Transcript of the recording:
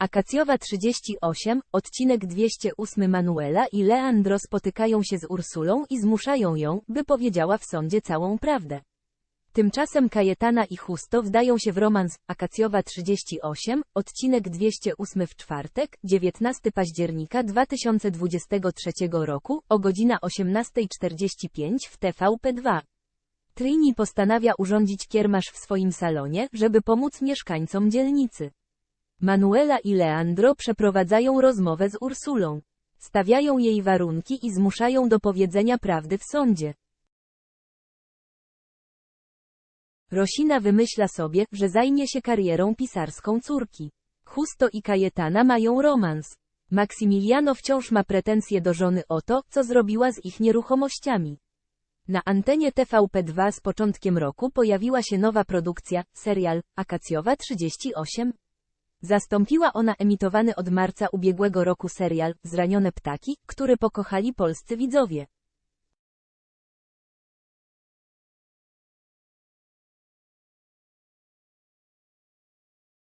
Akacjowa 38, odcinek 208 Manuela i Leandro spotykają się z Ursulą i zmuszają ją, by powiedziała w sądzie całą prawdę. Tymczasem Kajetana i Justo wdają się w romans Akacjowa 38, odcinek 208 w czwartek, 19 października 2023 roku, o godzina 18.45 w TVP2. Trini postanawia urządzić kiermasz w swoim salonie, żeby pomóc mieszkańcom dzielnicy. Manuela i Leandro przeprowadzają rozmowę z Ursulą. Stawiają jej warunki i zmuszają do powiedzenia prawdy w sądzie. Rosina wymyśla sobie, że zajmie się karierą pisarską córki. Justo i Kajetana mają romans. Maksymiliano wciąż ma pretensje do żony o to, co zrobiła z ich nieruchomościami. Na antenie TVP2 z początkiem roku pojawiła się nowa produkcja, serial Akacjowa 38. Zastąpiła ona emitowany od marca ubiegłego roku serial Zranione ptaki, który pokochali polscy widzowie.